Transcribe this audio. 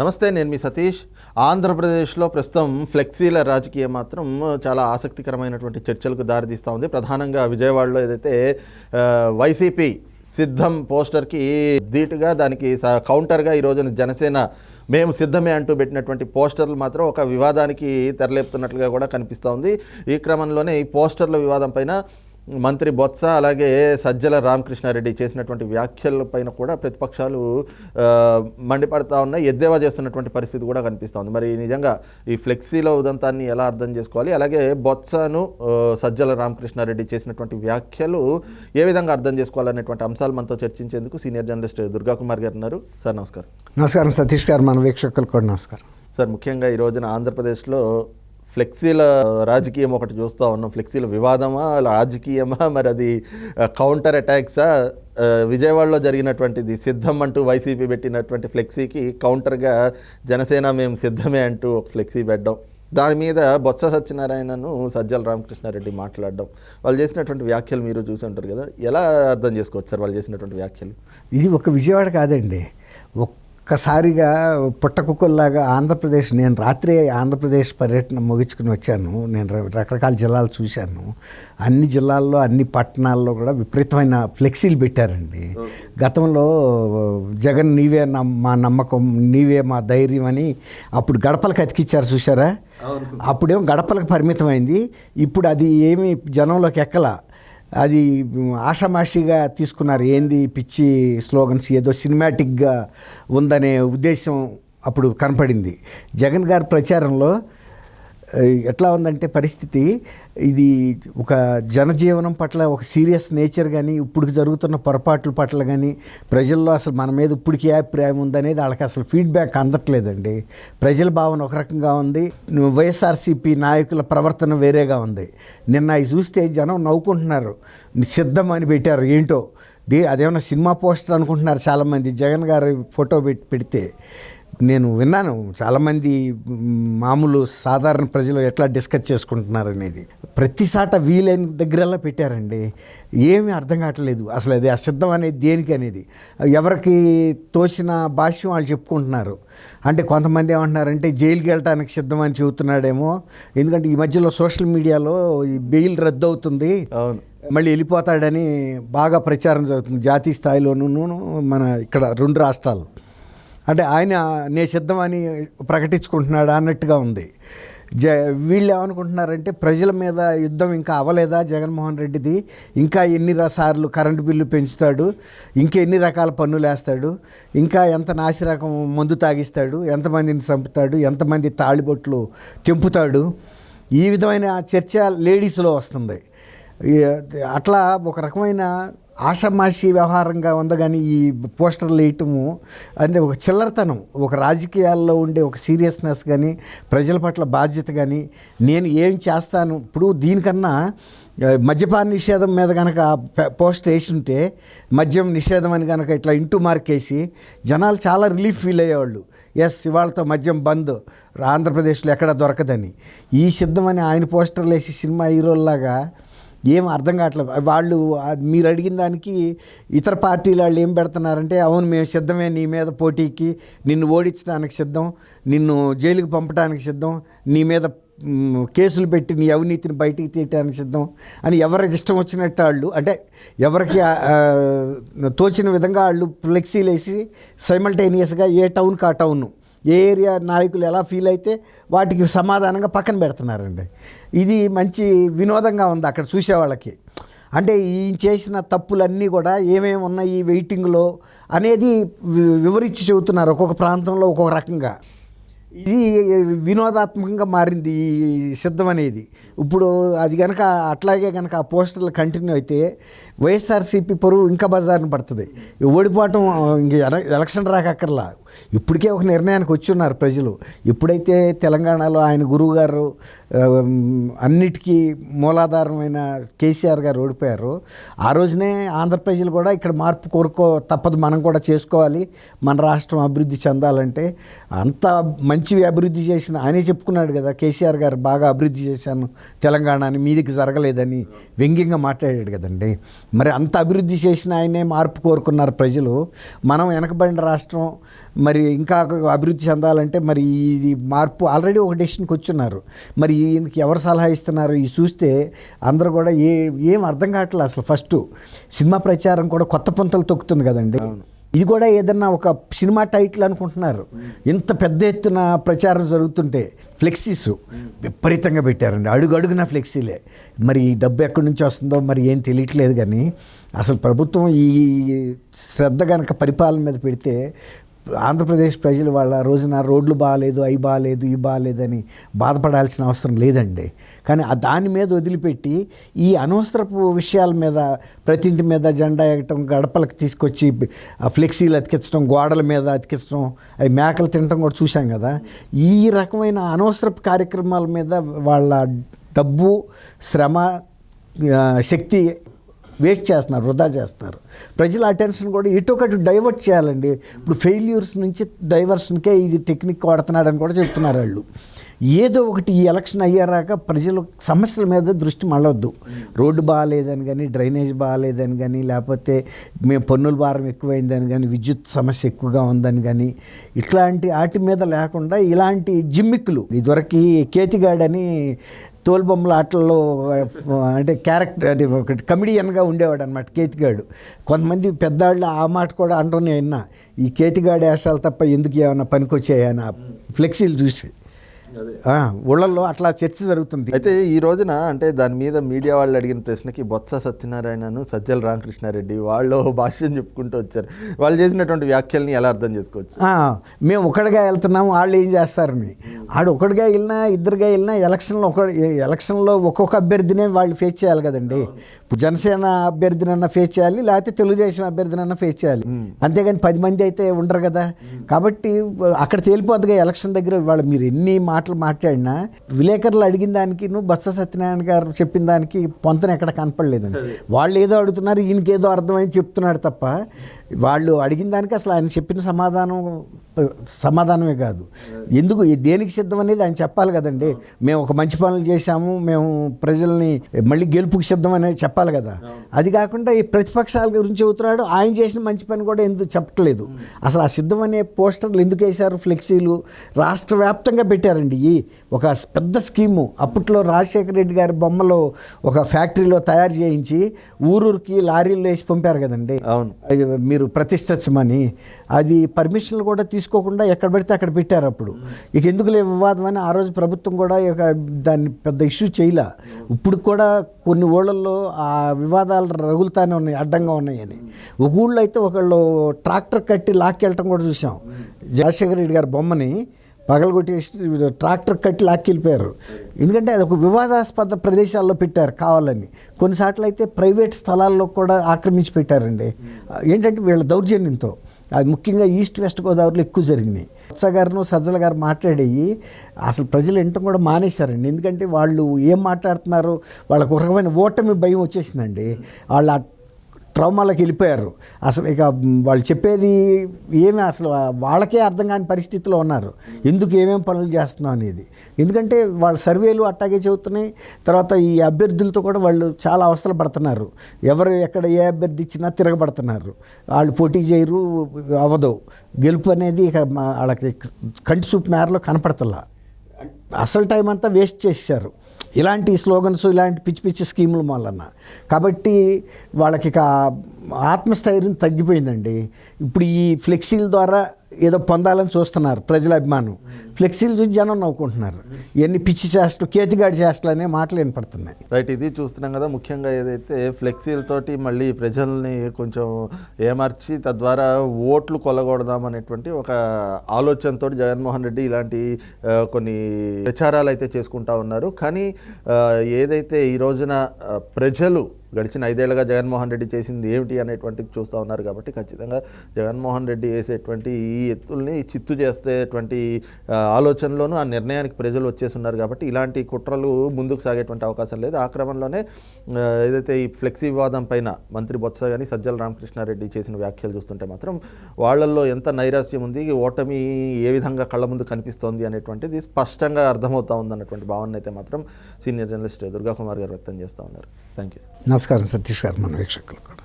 నమస్తే నేను మీ సతీష్. ఆంధ్రప్రదేశ్లో ప్రస్తుతం ఫ్లెక్సీల రాజకీయం మాత్రం చాలా ఆసక్తికరమైనటువంటి చర్చలకు దారితీస్తూ ఉంది. ప్రధానంగా విజయవాడలో ఏదైతే వైసీపీ సిద్ధం పోస్టర్కి ధీటుగా దానికి స- కౌంటర్గా ఈ రోజున జనసేన మేము సిద్ధమే అంటూ పెట్టినటువంటి పోస్టర్లు మాత్రం ఒక వివాదానికి తెరలేపుతున్నట్లుగా కూడా కనిపిస్తూ ఉంది. ఈ క్రమంలోనే ఈ పోస్టర్ల వివాదం పైన మంత్రి బొత్స అలాగే సజ్జల రామకృష్ణారెడ్డి చేసినటువంటి వ్యాఖ్యల పైన కూడా ప్రతిపక్షాలు మండిపడతా ఉన్నాయి. ఎద్దేవా చేస్తున్నటువంటి పరిస్థితి కూడా కనిపిస్తూ ఉంది మరి నిజంగా ఈ ఫ్లెక్సీల ఉదంతాన్ని ఎలా అర్థం చేసుకోవాలి? అలాగే బొత్సను సజ్జల రామకృష్ణారెడ్డి చేసినటువంటి వ్యాఖ్యలు ఏ విధంగా అర్థం చేసుకోవాలనేటువంటి అంశాలు మనతో చర్చించేందుకు సీనియర్ జర్నలిస్ట్ దుర్గా కుమార్ గారు ఉన్నారు. సార్ నమస్కారం. నమస్కారం. సతీష్ గారు మన వీక్షకులు కూడా నమస్కారం. సార్ ముఖ్యంగా ఈ రోజున ఆంధ్రప్రదేశ్లో ఫ్లెక్సీల రాజకీయం ఒకటి చూస్తూ ఉన్నాం. ఫ్లెక్సీల వివాదమా రాజకీయమా? మరి అది కౌంటర్ అటాక్సా విజయవాడలో జరిగినటువంటిది సిద్ధం అంటూ వైసీపీ పెట్టినటువంటి ఫ్లెక్సీకి కౌంటర్గా జనసేన మేము సిద్ధమే అంటూ ఒక ఫ్లెక్సీ పెట్టడం. దాని మీద బొత్స సత్యనారాయణను సజ్జల రామకృష్ణారెడ్డి మాట్లాడడం. వాళ్ళు చేసినటువంటి వ్యాఖ్యలు మీరు చూసి ఉంటారు కదా. ఎలా అర్థం చేసుకోవచ్చు సార్ వాళ్ళు చేసినటువంటి వ్యాఖ్యలు? ఇది ఒక విజయవాడ కాదండి. ఒక్కసారిగా పుట్టకుక్కల్లాగా ఆంధ్రప్రదేశ్ నేను రాత్రి ఆంధ్రప్రదేశ్ పర్యటన ముగించుకుని వచ్చాను. నేను రకరకాల జిల్లాలు చూశాను. అన్ని జిల్లాల్లో అన్ని పట్టణాల్లో కూడా విపరీతమైన ఫ్లెక్సీలు పెట్టారండి. గతంలో జగన్ నీవే మా నమ్మకం నీవే మా ధైర్యం అని అప్పుడు గడపలకు అతికిచ్చారు చూసారా అప్పుడేమో గడపలకు పరిమితమైంది. ఇప్పుడు అది ఏమి జనంలోకి ఎక్కల. అది ఆషామాషిగా తీసుకున్నారు. ఏంది పిచ్చి స్లోగన్స్? ఏదో సినిమాటిక్గా ఉందనే ఉద్దేశం అప్పుడు కనపడింది. జగన్ గారి ప్రచారంలో ఎట్లా ఉందంటే పరిస్థితి ఇది ఒక జనజీవనం పట్ల ఒక సీరియస్ నేచర్ కానీ ఇప్పుడు జరుగుతున్న పొరపాట్ల పట్ల కానీ ప్రజల్లో అసలు మన మీద ఇప్పటికి అభిప్రాయం ఉందనేది వాళ్ళకి అసలు ఫీడ్బ్యాక్ అందట్లేదండి. ప్రజల భావన ఒక రకంగా ఉంది. వైఎస్ఆర్సీపీ నాయకుల ప్రవర్తన వేరేగా ఉంది. నిన్న అవి చూస్తే జనం నవ్వుకుంటున్నారు. సిద్ధం అని పెట్టారు ఏంటో. దే అదేమన్నా సినిమా పోస్టర్ అనుకుంటున్నారు చాలామంది. జగన్ గారి ఫోటో పెట్టి పెడితే. నేను విన్నాను చాలామంది మామూలు సాధారణ ప్రజలు ఎట్లా డిస్కస్ చేసుకుంటున్నారు అనేది ప్రతిసాట వీలైన దగ్గరలా పెట్టారండి. ఏమీ అర్థం కావట్లేదు. అసలు అది అసిద్ధం అనేది దేనికి అనేది. ఎవరికి తోచిన భాష్యం వాళ్ళు చెప్పుకుంటున్నారు. అంటే కొంతమంది ఏమంటున్నారంటే జైలుకి వెళ్ళటానికి సిద్ధం అని చెబుతున్నాడేమో. ఎందుకంటే ఈ మధ్యలో సోషల్ మీడియాలో ఈ బెయిల్ రద్దు అవుతుంది అవును. మళ్ళీ వెళ్ళిపోతాడని బాగా ప్రచారం జరుగుతుంది జాతీయ స్థాయిలోనూ మన ఇక్కడ రెండు రాష్ట్రాలు. అంటే ఆయన నే సిద్ధమని ప్రకటించుకుంటున్నాడు అన్నట్టుగా ఉంది. జ వీళ్ళు ఏమనుకుంటున్నారంటే ప్రజల మీద యుద్ధం ఇంకా అవ్వలేదా జగన్మోహన్ రెడ్డిది? ఇంకా ఎన్ని సార్లు కరెంటు బిల్లు పెంచుతాడు? ఇంకా ఎన్ని రకాల పన్నులు వేస్తాడు? ఇంకా ఎంత నాసిరకం మందు తాగిస్తాడు? ఎంతమందిని చంపుతాడు? ఎంతమంది తాళిబొట్లు తెంపుతాడు? ఈ విధమైన చర్చ లేడీస్లో వస్తుంది. అట్లా ఒక రకమైన ఆషమాషి వ్యవహారంగా ఉంది కానీ ఈ పోస్టర్లు వేయటము అంటే ఒక చిల్లరతనం ఒక రాజకీయాల్లో ఉండే ఒక సీరియస్నెస్ కానీ ప్రజల పట్ల బాధ్యత కానీ నేను ఏం చేస్తాను? ఇప్పుడు దీనికన్నా మద్యపాన నిషేధం మీద కనుక పోస్ట్ వేసి ఉంటే మద్యం నిషేధం అని కనుక ఇట్లా ఇంటూ మార్కేసి జనాలు చాలా రిలీఫ్ ఫీల్ అయ్యేవాళ్ళు. ఎస్ ఇవాళతో మద్యం బంద్ ఆంధ్రప్రదేశ్లో ఎక్కడ దొరకదని. ఈ సిద్ధమని ఆయన పోస్టర్లు వేసి సినిమా హీరోల్లాగా ఏం అర్థం కావట్లేదు వాళ్ళు మీరు అడిగిన దానికి ఇతర పార్టీలు వాళ్ళు ఏం పెడుతున్నారంటే అవును మేము సిద్ధమే నీ మీద పోటీకి నిన్ను ఓడించడానికి సిద్ధం నిన్ను జైలుకి పంపడానికి సిద్ధం నీ మీద కేసులు పెట్టి నీ అవినీతిని బయటికి తీయటానికి సిద్ధం అని ఎవరికి ఇష్టం వచ్చినట్టు వాళ్ళు అంటే ఎవరికి తోచిన విధంగా వాళ్ళు ఫ్లెక్సీలు వేసి సైమల్టేనియస్గా ఏ టౌన్కి ఆ టౌన్. ఏ ఏరియా నాయకులు ఎలా ఫీల్ అయితే వాటికి సమాధానంగా పక్కన పెడుతున్నారండి. ఇది మంచి వినోదంగా ఉంది అక్కడ చూసే వాళ్ళకి. అంటే ఈయన చేసిన తప్పులన్నీ కూడా ఏమేమి ఉన్నాయి ఈ వెయిటింగ్లో అనేది వివరించి చెబుతున్నారు ఒక్కొక్క ప్రాంతంలో ఒక్కొక్క రకంగా. ఇది వినోదాత్మకంగా మారింది ఈ సిద్ధం అనేది ఇప్పుడు అది కనుక అట్లాగే కనుక ఆ పోస్టర్లు కంటిన్యూ అయితే వైఎస్ఆర్సీపీ పరువు ఇంకా బజార్ని పడుతుంది. ఓడిపోవటం ఇంక ఎలక్షన్ రాకక్కర్లా. ఇప్పటికే ఒక నిర్ణయానికి వచ్చి ఉన్నారు ప్రజలు. ఎప్పుడైతే తెలంగాణలో ఆయన గురువుగారు అన్నిటికీ మూలాధారమైన కేసీఆర్ గారు ఓడిపోయారు ఆ రోజునే ఆంధ్ర ప్రజలు కూడా ఇక్కడ మార్పు కోరుకో తప్పదు మనం కూడా చేసుకోవాలి మన రాష్ట్రం అభివృద్ధి చెందాలంటే అంత మంచి మంచివి అభివృద్ధి చేసిన ఆయనే చెప్పుకున్నాడు కదా కేసీఆర్ గారు బాగా అభివృద్ధి చేశాను తెలంగాణని మీదికి జరగలేదని వ్యంగ్యంగా మాట్లాడాడు కదండి. మరి అంత అభివృద్ధి చేసిన ఆయనే మార్పు కోరుకున్నారు ప్రజలు. మనం వెనకబడిన రాష్ట్రం మరి ఇంకా అభివృద్ధి చెందాలంటే మరి ఇది మార్పు ఆల్రెడీ ఒక డెసిషన్కి వచ్చున్నారు. మరి ఈయనకి ఎవరు సలహా ఇస్తున్నారు? ఈ చూస్తే అందరూ కూడా ఏ ఏం అర్థం కావట్లేదు అసలు ఫస్ట్. సినిమా ప్రచారం కూడా కొత్త పుంతలు తొక్కుతుంది కదండి. ఇది కూడా ఏదన్నా ఒక సినిమా టైటిల్ అనుకుంటున్నారు. ఇంత పెద్ద ఎత్తున ప్రచారం జరుగుతుంటే ఫ్లెక్సీస్ విపరీతంగా పెట్టారండి. అడుగు అడుగున ఫ్లెక్సీలే. మరి ఈ డబ్బు ఎక్కడి నుంచి వస్తుందో మరి ఏం తెలియట్లేదు కానీ అసలు ప్రభుత్వం ఈ శ్రద్ధ కనుక పరిపాలన మీద పెడితే ఆంధ్రప్రదేశ్ ప్రజలు వాళ్ళ రోజున రోడ్లు బాగాలేదు అవి బాగాలేదు ఇవి బాగాలేదని బాధపడాల్సిన అవసరం లేదండి. కానీ దాని మీద వదిలిపెట్టి ఈ అనవసరపు విషయాల మీద ప్రతి ఇంటి మీద జెండా ఎగటం గడపలకు తీసుకొచ్చి ఫ్లెక్సీలు అతికించడం గోడల మీద అతికించడం అవి మేకలు తినటం కూడా చూసాం కదా. ఈ రకమైన అనవసరపు కార్యక్రమాల మీద వాళ్ళ డబ్బు శ్రమ శక్తి వేస్ట్ చేస్తున్నారు వృధా చేస్తున్నారు. ప్రజల అటెన్షన్ కూడా ఇటు ఒకటి డైవర్ట్ చేయాలండి. ఇప్పుడు ఫెయిల్యూర్స్ నుంచి డైవర్షన్కే ఇది టెక్నిక్ వాడుతున్నాడని కూడా చెప్తున్నారు వాళ్ళు. ఏదో ఒకటి ఈ ఎలక్షన్ అయ్యారాక ప్రజలు సమస్యల మీద దృష్టి మళ్ళొద్దు. రోడ్డు బాగాలేదని కానీ డ్రైనేజ్ బాగాలేదని కానీ లేకపోతే మేము పన్నుల భారం ఎక్కువైందని కానీ విద్యుత్ సమస్య ఎక్కువగా ఉందని కానీ ఇట్లాంటి వాటి మీద లేకుండా ఇలాంటి జిమ్మిక్కులు. ఇదివరకు కేతిగాడని తోలుబొమ్మల ఆటల్లో అంటే క్యారెక్టర్ అంటే ఒకటి కమిడియన్గా ఉండేవాడు అనమాట కేతిగాడు. కొంతమంది పెద్దవాళ్ళు ఆ మాట కూడా అంటూనే విన్నా ఈ కేతిగాడు వేషాలు తప్ప ఎందుకు ఏమైనా పనికొచ్చాయని ఫ్లెక్సీలు చూసి. ఊళ్ళల్లో అట్లా చర్చ జరుగుతుంది. అయితే ఈ రోజున అంటే దాని మీద మీడియా వాళ్ళు అడిగిన ప్రశ్నకి బొత్స సత్యనారాయణను సజ్జల రామకృష్ణారెడ్డి వాళ్ళు భాష్యం చెప్పుకుంటూ వచ్చారు. వాళ్ళు చేసినటువంటి వ్యాఖ్యల్ని ఎలా అర్థం చేసుకోవచ్చు? మేము ఒకటిగా వెళ్తున్నాము వాళ్ళు ఏం చేస్తారని. ఆడు ఒకటిగా వెళ్ళినా ఇద్దరుగా వెళ్ళినా ఎలక్షన్లో ఒక ఎలక్షన్లో ఒక్కొక్క అభ్యర్థినే వాళ్ళు ఫేస్ చేయాలి కదండి. జనసేన అభ్యర్థినన్నా ఫేస్ చేయాలి లేకపోతే తెలుగుదేశం అభ్యర్థినన్నా ఫేస్ చేయాలి. అంతేగాని పది మంది అయితే ఉండరు కదా. కాబట్టి అక్కడ తేలిపోద్దుగా ఎలక్షన్ దగ్గర వాళ్ళు మీరు ఎన్ని మాటలు మాట్లాడినా విలేకరులు అడిగిన దానికి నువ్వు బొత్స సత్యనారాయణ గారు చెప్పిన దానికి పొంతన ఎక్కడ కనపడలేదండి. వాళ్ళు ఏదో అడుగుతున్నారు ఈయనకి ఏదో అర్థమైంది చెప్తున్నాడు తప్ప వాళ్ళు అడిగిన దానికి అసలు ఆయన చెప్పిన సమాధానం సమాధానమే కాదు. ఎందుకు దేనికి సిద్ధం అనేది ఆయన చెప్పాలి కదండి. మేము ఒక మంచి పనులు చేశాము మేము ప్రజల్ని మళ్ళీ గెలుపుకి సిద్ధం అనేది చెప్పాలి కదా. అది కాకుండా ఈ ప్రతిపక్షాల గురించి చెబుతున్నాడు ఆయన చేసిన మంచి పని కూడా ఎందుకు చెప్పట్లేదు. అసలు ఆ సిద్ధం అనే పోస్టర్లు ఎందుకు వేశారు ఫ్లెక్సీలు? రాష్ట్ర వ్యాప్తంగా పెట్టారండి. ఈ ఒక పెద్ద స్కీము. అప్పట్లో రాజశేఖర రెడ్డి గారి బొమ్మలో ఒక ఫ్యాక్టరీలో తయారు చేయించి ఊరూరికి లారీల్లో వేసి పంపారు కదండి. అవును. మీరు ప్రతిష్ఠించమని. అది పర్మిషన్లు కూడా తీసుకోకుండా ఎక్కడ పడితే అక్కడ పెట్టారు అప్పుడు. ఇక ఎందుకు లే వివాదం అని ఆ రోజు ప్రభుత్వం కూడా దాన్ని పెద్ద ఇష్యూ చేయలే. ఇప్పుడు కూడా కొన్ని ఊళ్ళల్లో ఆ వివాదాలు రగులుతానే ఉన్నాయి అడ్డంగా ఉన్నాయని. ఒక ఊళ్ళో అయితే ఒకళ్ళు ట్రాక్టర్ కట్టి లాక్కెళ్ళటం కూడా చూసాం. జగన్శేఖర రెడ్డి గారి బొమ్మని పగలగొట్టేసి ట్రాక్టర్ కట్టి లాక్కెళ్ళిపోయారు. ఎందుకంటే అది ఒక వివాదాస్పద ప్రదేశాల్లో పెట్టారు కావాలని. కొన్నిసార్లు అయితే ప్రైవేట్ స్థలాల్లో కూడా ఆక్రమించి పెట్టారండి. ఏంటంటే వీళ్ళ దౌర్జన్యంతో. అది ముఖ్యంగా ఈస్ట్ వెస్ట్ గోదావరిలో ఎక్కువ జరిగినాయి. ఉత్స గారును సజ్జల గారు మాట్లాడేవి అసలు ప్రజలు వినటం కూడా మానేశారండి. ఎందుకంటే వాళ్ళు ఏం మాట్లాడుతున్నారు? వాళ్ళకు ఒక రకమైన ఓటమి భయం వచ్చేసిందండి. వాళ్ళు ట్రౌమాలకి వెళ్ళిపోయారు. అసలు ఇక వాళ్ళు చెప్పేది ఏమి అసలు వాళ్ళకే అర్థం కాని పరిస్థితిలో ఉన్నారు. ఎందుకు ఏమేమి పనులు చేస్తున్నాం అనేది. ఎందుకంటే వాళ్ళ సర్వేలు అట్టాగే చెబుతున్నాయి. తర్వాత ఈ అభ్యర్థులతో కూడా వాళ్ళు చాలా అవస్థలు పడుతున్నారు. ఎవరు ఎక్కడ ఏ అభ్యర్థి ఇచ్చినా తిరగబడుతున్నారు. వాళ్ళు పోటీ చేయరు అవ్వదు. గెలుపు అనేది ఇక వాళ్ళకి కంటి చూపు మేరలో కనపడతలా. అసలు టైం అంతా వేస్ట్ చేశారు. ఇలాంటి స్లోగన్స్ ఇలాంటి పిచ్చి పిచ్చి స్కీముల వలన కాబట్టి వాళ్ళకి ఇక ఆత్మస్థైర్యం తగ్గిపోయిందండి. ఇప్పుడు ఈ ఫ్లెక్సీల ద్వారా ఏదో పొందాలని చూస్తున్నారు ప్రజల అభిమానం. ఫ్లెక్సీలు చూసి జనం నవ్వుకుంటున్నారు. ఎన్ని పిచ్చి చేష్టలు కేతిగాడి చేష్టలు అనే మాటలు వినపడుతున్నాయి. రైట్ ఇది చూస్తున్నాం కదా ముఖ్యంగా ఏదైతే ఫ్లెక్సీలతోటి మళ్ళీ ప్రజల్ని కొంచెం ఏమార్చి తద్వారా ఓట్లు కొలగొడదాం అనేటువంటి ఒక ఆలోచనతో జగన్మోహన్ రెడ్డి ఇలాంటి కొన్ని ప్రచారాలు అయితే చేసుకుంటా ఉన్నారు. కానీ ఏదైతే ఈ రోజున ప్రజలు గడిచిన ఐదేళ్ళుగా జగన్మోహన్ రెడ్డి చేసింది ఏమిటి అనేటువంటిది చూస్తూ ఉన్నారు కాబట్టి ఖచ్చితంగా జగన్మోహన్ రెడ్డి వేసేటువంటి ఈ ఈ ఎత్తుల్ని చిత్తు చేసేటువంటి ఆ, ఆలోచనలోనూ ఆ నిర్ణయానికి ప్రజలు వచ్చేసి ఉన్నారు కాబట్టి ఇలాంటి కుట్రలు ముందుకు సాగేటువంటి అవకాశం లేదు. ఆ క్రమంలోనే ఏదైతే ఈ ఫ్లెక్సీ వివాదం పైన మంత్రి బొత్స కానీ సజ్జల రామకృష్ణారెడ్డి చేసిన వ్యాఖ్యలు చూస్తుంటే మాత్రం వాళ్ళల్లో ఎంత నైరాశ్యం ఉంది ఓటమి ఏ విధంగా కళ్ళ ముందు కనిపిస్తోంది అనేటువంటిది స్పష్టంగా అర్థమవుతా ఉందన్నటువంటి భావన అయితే మాత్రం సీనియర్ జర్నలిస్ట్ దుర్గాకుమార్ గారు వ్యక్తం చేస్తూ ఉన్నారు. థ్యాంక్ యూ నమస్కారం సతీష్ గారు మన వీక్షకులు కూడా.